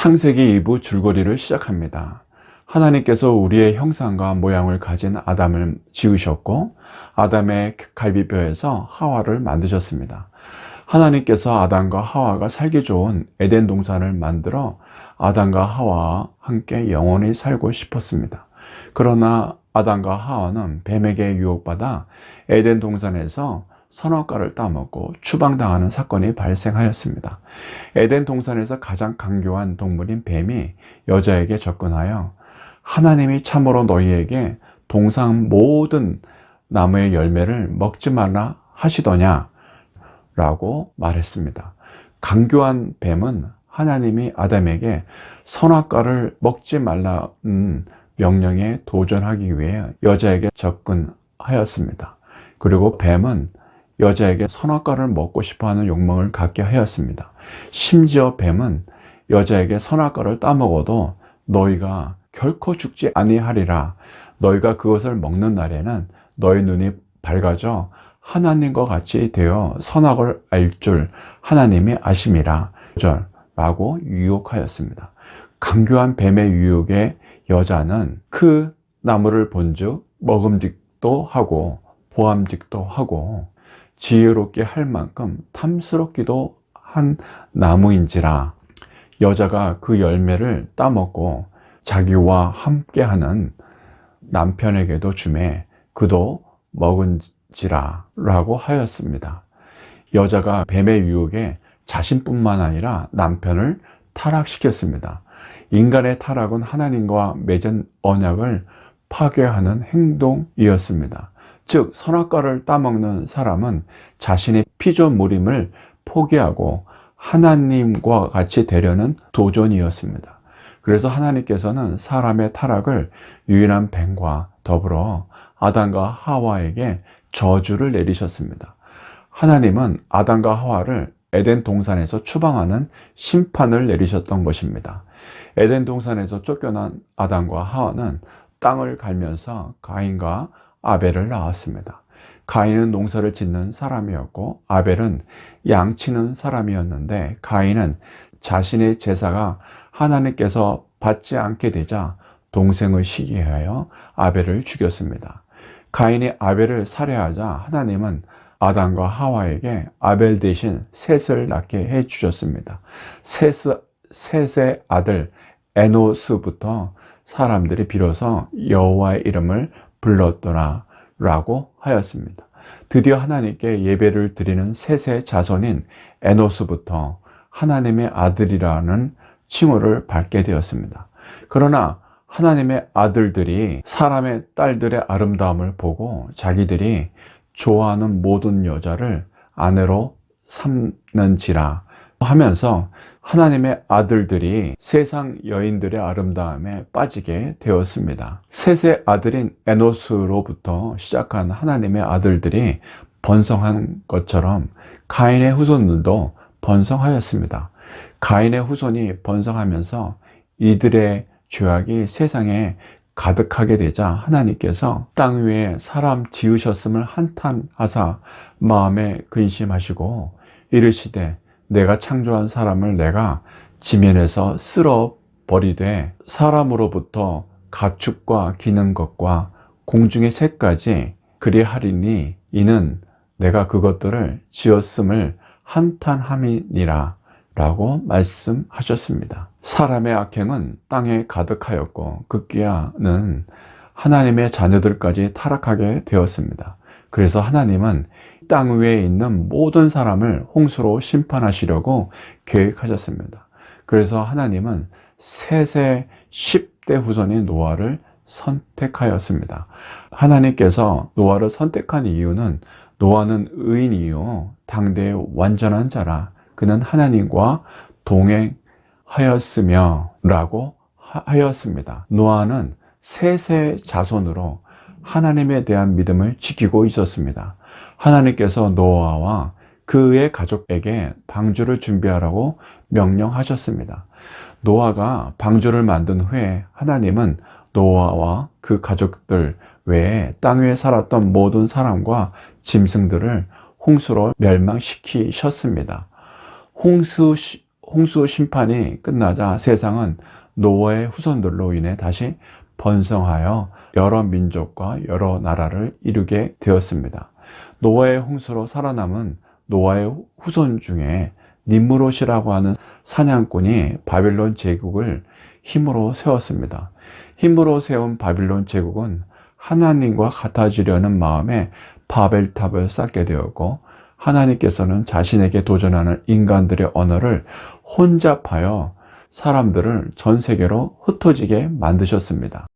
창세기 2부 줄거리를 시작합니다. 하나님께서 우리의 형상과 모양을 가진 아담을 지으셨고 아담의 갈비뼈에서 하와를 만드셨습니다. 하나님께서 아담과 하와가 살기 좋은 에덴 동산을 만들어 아담과 하와와 함께 영원히 살고 싶었습니다. 그러나 아담과 하와는 뱀에게 유혹받아 에덴 동산에서 선악과를 따먹고 추방당하는 사건이 발생하였습니다. 에덴 동산에서 가장 강교한 동물인 뱀이 여자에게 접근하여 하나님이 참으로 너희에게 동상 모든 나무의 열매를 먹지 말라 하시더냐 라고 말했습니다. 강교한 뱀은 하나님이 아담에게 선악과를 먹지 말라는 명령에 도전하기 위해 여자에게 접근하였습니다. 그리고 뱀은 여자에게 선악과를 먹고 싶어 하는 욕망을 갖게 하였습니다. 심지어 뱀은 여자에게 선악과를 따먹어도 너희가 결코 죽지 아니하리라. 너희가 그것을 먹는 날에는 너희 눈이 밝아져 하나님과 같이 되어 선악을 알 줄 하나님이 아심이라. 라고 유혹하였습니다. 강교한 뱀의 유혹에 여자는 그 나무를 본즉 먹음직도 하고 보암직도 하고 지혜롭게 할 만큼 탐스럽기도 한 나무인지라 여자가 그 열매를 따먹고 자기와 함께하는 남편에게도 주매 그도 먹은지라 라고 하였습니다. 여자가 뱀의 유혹에 자신뿐만 아니라 남편을 타락시켰습니다. 인간의 타락은 하나님과 맺은 언약을 파괴하는 행동이었습니다. 즉 선악과를 따먹는 사람은 자신의 피조물임을 포기하고 하나님과 같이 되려는 도전이었습니다. 그래서 하나님께서는 사람의 타락을 유일한 뱀과 더불어 아담과 하와에게 저주를 내리셨습니다. 하나님은 아담과 하와를 에덴 동산에서 추방하는 심판을 내리셨던 것입니다. 에덴 동산에서 쫓겨난 아담과 하와는 땅을 갈면서 가인과 아벨을 낳았습니다. 가인은 농사를 짓는 사람이었고 아벨은 양치는 사람이었는데 가인은 자신의 제사가 하나님께서 받지 않게 되자 동생을 시기하여 아벨을 죽였습니다. 가인이 아벨을 살해하자 하나님은 아담과 하와에게 아벨 대신 셋을 낳게 해 주셨습니다. 셋, 셋의 아들 에노스부터 사람들이 비로소 여호와의 이름을 불렀더라 라고 하였습니다. 드디어 하나님께 예배를 드리는 셋의 자손인 에노스부터 하나님의 아들이라는 칭호를 받게 되었습니다. 그러나 하나님의 아들들이 사람의 딸들의 아름다움을 보고 자기들이 좋아하는 모든 여자를 아내로 삼는지라 하면서 하나님의 아들들이 세상 여인들의 아름다움에 빠지게 되었습니다. 셋의 아들인 에노스로부터 시작한 하나님의 아들들이 번성한 것처럼 가인의 후손들도 번성하였습니다. 가인의 후손이 번성하면서 이들의 죄악이 세상에 가득하게 되자 하나님께서 땅 위에 사람 지으셨음을 한탄하사 마음에 근심하시고 이르시되 내가 창조한 사람을 내가 지면에서 쓸어 버리되 사람으로부터 가축과 기는 것과 공중의 새까지 그리하리니 이는 내가 그것들을 지었음을 한탄함이니라 라고 말씀하셨습니다. 사람의 악행은 땅에 가득하였고 급기야는 하나님의 자녀들까지 타락하게 되었습니다. 그래서 하나님은 땅 위에 있는 모든 사람을 홍수로 심판하시려고 계획하셨습니다. 그래서 하나님은 셋의 10대 후손인 노아를 선택하였습니다. 하나님께서 노아를 선택한 이유는 노아는 의인이요 당대의 완전한 자라 그는 하나님과 동행하였으며 라고 하였습니다. 노아는 셋의 자손으로 하나님에 대한 믿음을 지키고 있었습니다. 하나님께서 노아와 그의 가족에게 방주를 준비하라고 명령하셨습니다. 노아가 방주를 만든 후에 하나님은 노아와 그 가족들 외에 땅 위에 살았던 모든 사람과 짐승들을 홍수로 멸망시키셨습니다. 홍수, 홍수 심판이 끝나자 세상은 노아의 후손들로 인해 다시 번성하여 여러 민족과 여러 나라를 이루게 되었습니다. 노아의 홍수로 살아남은 노아의 후손 중에 니무롯이라고 하는 사냥꾼이 바빌론 제국을 힘으로 세웠습니다. 힘으로 세운 바빌론 제국은 하나님과 같아지려는 마음에 바벨탑을 쌓게 되었고 하나님께서는 자신에게 도전하는 인간들의 언어를 혼잡하여 사람들을 전 세계로 흩어지게 만드셨습니다.